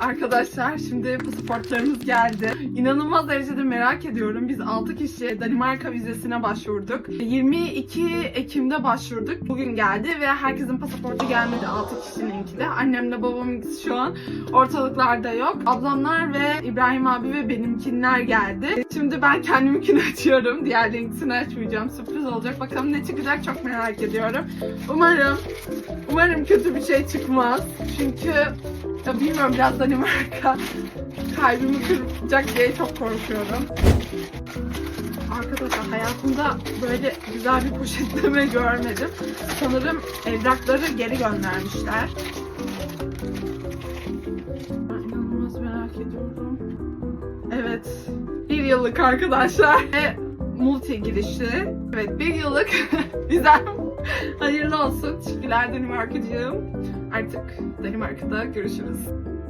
Arkadaşlar şimdi pasaportlarımız geldi. İnanılmaz derecede merak ediyorum. Biz 6 kişi Danimarka vizesine başvurduk. 22 Ekim'de başvurduk. Bugün geldi ve herkesin pasaportu gelmedi 6 kişininki de. Annemle babam şu an ortalıklarda yok. Ablamlar ve İbrahim abi ve benimkinler geldi. Şimdi ben kendiminkini açıyorum. Diğerlerinkini açmayacağım. Sürpriz olacak. Bakalım ne çıkacak çok merak ediyorum. Umarım Umarım kötü bir şey çıkmaz. Çünkü ya bilmiyorum biraz Danimarka kalbimi kıracak diye çok korkuyorum. Arkadaşlar hayatımda böyle güzel bir poşetleme görmedim. Sanırım evrakları geri göndermişler. İnanılmaz merak ediyorum. Evet. Bir yıllık arkadaşlar. Ve multi girişli. Evet bir yıllık vizem Hayırlı olsun. Teşekkürler Danimarkacığım. Artık Danimarka'da görüşürüz.